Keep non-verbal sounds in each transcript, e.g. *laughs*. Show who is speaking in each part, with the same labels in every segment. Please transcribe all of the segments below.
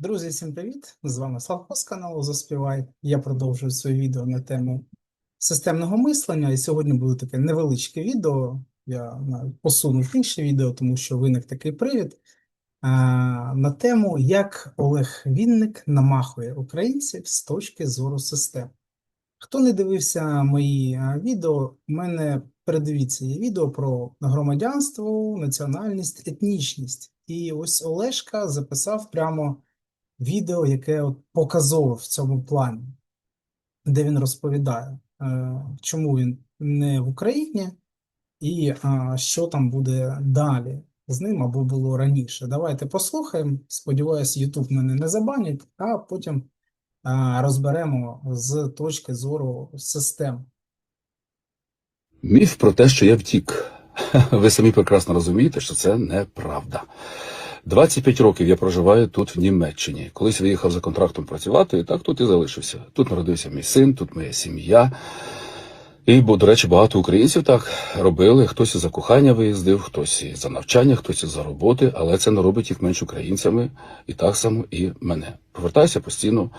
Speaker 1: Друзі, всім привіт! З вами Славко з каналу Заспівай. Я продовжую своє відео на тему системного мислення. І сьогодні буде таке невеличке відео. Я посунув інше відео, тому що виник такий привід на тему, як Олег Вінник намахує українців з точки зору систем. Хто не дивився мої відео, у мене передивіться є відео про громадянство, національність, етнічність. І ось Олешка записав прямо відео, яке от показове в цьому плані, де він розповідає, е, чому він не в Україні і е, що там буде далі з ним або було раніше. Давайте послухаємо. Сподіваюсь, YouTube мене не забанять, а потім е, розберемо з точки зору систем.
Speaker 2: Міф про те, що я втік. *laughs* Ви самі прекрасно розумієте, що це неправда. 25 років я проживаю тут, в Німеччині. Колись виїхав за контрактом працювати, і так тут і залишився. Тут народився мій син, тут моя сім'я. І, бо, до речі, багато українців так робили. Хтось і за кохання виїздив, хтось і за навчання, хтось і за роботи, але це не робить їх менш українцями, і так само і мене. Повертаюся постійно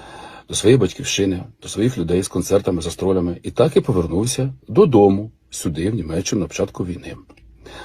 Speaker 2: до своєї батьківщини, до своїх людей з концертами, застролями, і так і повернувся додому, сюди, в Німеччину, на початку війни.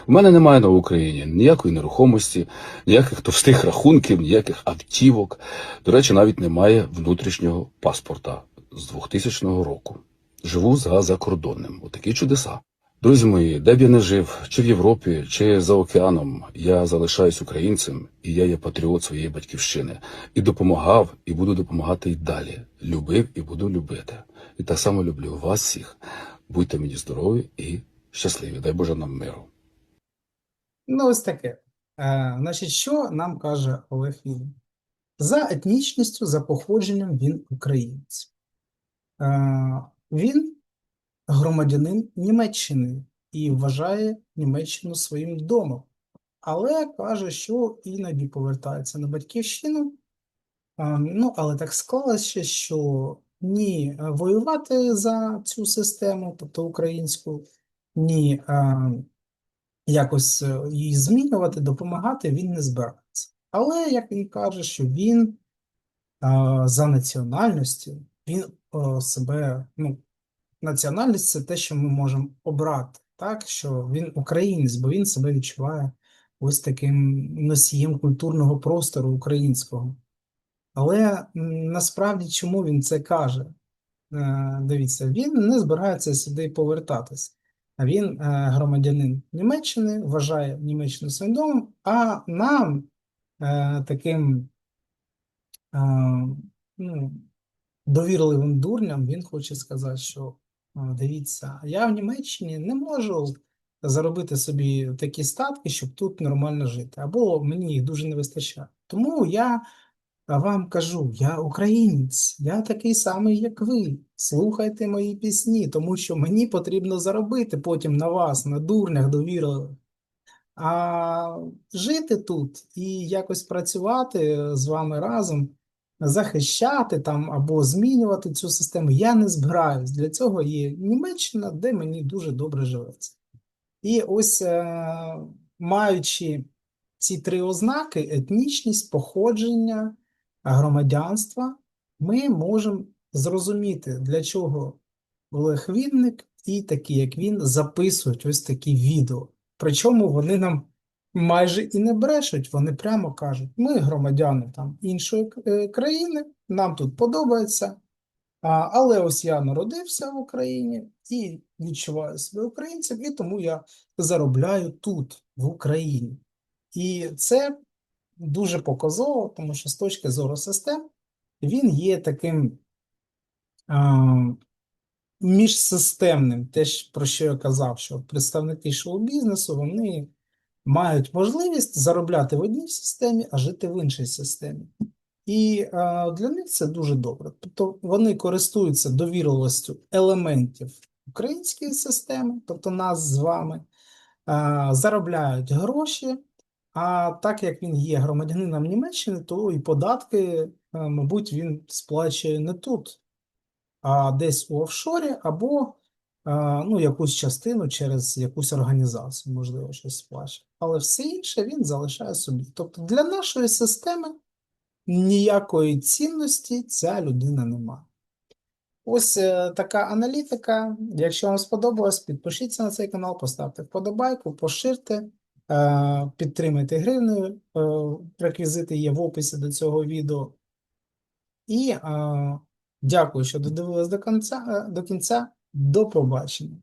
Speaker 2: У мене немає на Україні ніякої нерухомості, ніяких товстих рахунків, ніяких автівок. До речі, навіть немає внутрішнього паспорта з 2000 року. Живу за закордонним. Отакі чудеса. Друзі мої, де б я не жив, чи в Європі, чи за океаном, я залишаюсь українцем, і я є патріот своєї батьківщини. І допомагав, і буду допомагати й далі. Любив і буду любити. І так само люблю вас всіх. Будьте мені здорові і щасливі. Дай Боже нам миру.
Speaker 1: Ну, ось таке. Е, значить, що нам каже Олег Вінник? За етнічністю, за походженням він українець. Е, він громадянин Німеччини і вважає Німеччину своїм домом. Але каже, що іноді повертається на батьківщину. Е, ну, але так склалося, що ні е, воювати за цю систему, тобто українську, ні е, якось е, її змінювати, допомагати він не збирається. Але, як він каже, що він за національністю, він е, себе, ну, національність це те, що ми можемо обрати, так, що він українець, бо він себе відчуває ось таким носієм культурного простору українського. Але насправді чому він це каже? Е, Дивіться, він не збирається сюди повертатись. Він е, громадянин Німеччини, вважає Німеччину своїм домом, а нам е, таким е, ну, довірливим дурням він хоче сказати, що дивіться, я в Німеччині не можу заробити собі такі статки, щоб тут нормально жити, або мені їх дуже не вистачає. Тому я вам кажу, я українець, я такий самий, як ви. Слухайте мої пісні, тому що мені потрібно заробити потім на вас, на дурнях довірливих. А жити тут і якось працювати з вами разом, захищати там або змінювати цю систему я не збираюсь. Для цього є Німеччина, де мені дуже добре живеться. І ось, е, маючи ці три ознаки: етнічність, походження, громадянства, ми можемо зрозуміти, для чого Олег Вінник і такі, як він, записують ось такі відео. Причому вони нам майже і не брешуть, вони прямо кажуть: ми громадяни там іншої е, країни, нам тут подобається. Але ось я народився в Україні і відчуваю себе українцем, і тому я заробляю тут, в Україні. І це дуже показово, тому що з точки зору систем він є таким а, міжсистемним, те, про що я казав, що представники шоу-бізнесу вони мають можливість заробляти в одній системі, а жити в іншій системі. І а, для них це дуже добре. Тобто вони користуються довірливістю елементів української системи, тобто нас з вами, а, заробляють гроші. А так як він є громадянином Німеччини, то і податки, е, мабуть, він сплачує не тут, а десь у офшорі, або е, ну, якусь частину через якусь організацію, можливо, щось сплачує. Але все інше він залишає собі. Тобто для нашої системи ніякої цінності ця людина не має. Ось е, така аналітика. Якщо вам сподобалось, підпишіться на цей канал, поставте вподобайку, поширте, підтримайте гривнею. Е, реквізити є в описі до цього відео. І е, дякую, що додивились. До кінця. До побачення.